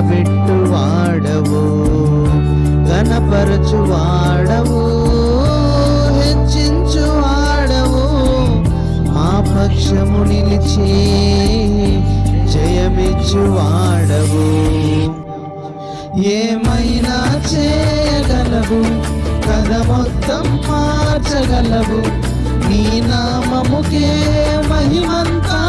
నిలబెట్టువాడవు ఘనపరచువాడవు హెచ్చించువాడవు మా పక్షము నిలిచి జయమిచ్చువాడవు ఏమైనా చేయగలవు కథ మొత్తం మార్చగలవు. నీ నామముకే మహిమంతా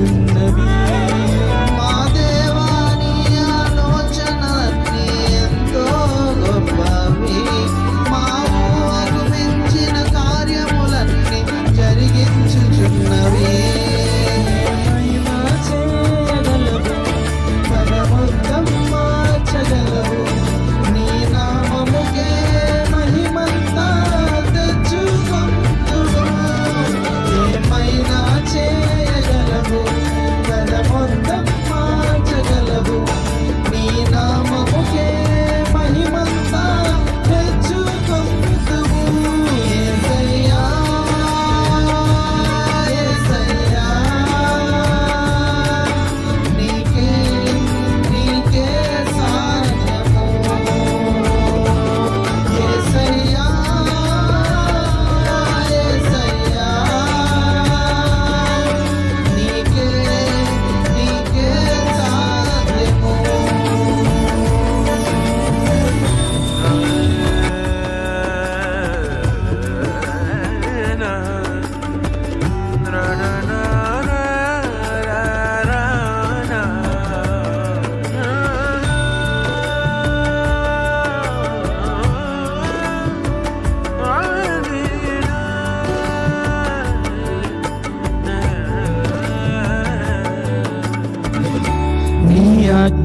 النبي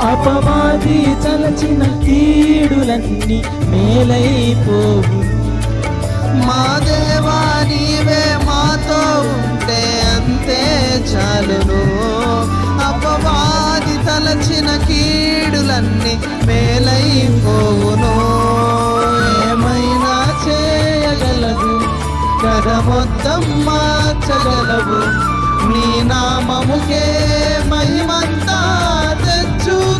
అపవాది తలచిన కీడులన్నీ మేలైపోవు. మా దేవా నీవే మాతో ఉంటే అంతే చాలును. అపవాది తలచిన కీడులన్నీ మేలైపోవును. ఏమైనా చేయగలవు కథ మొత్తం మార్చగలవు. నీ నామముకే మహిమంతా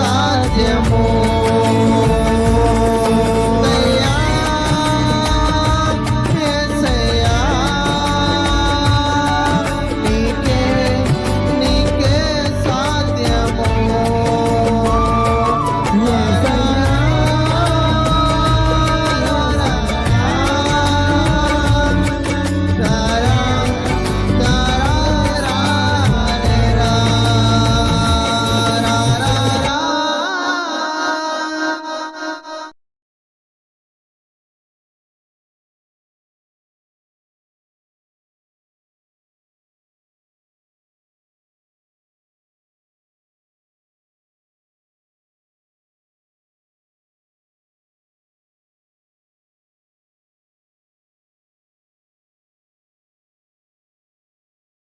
సాధ్యము?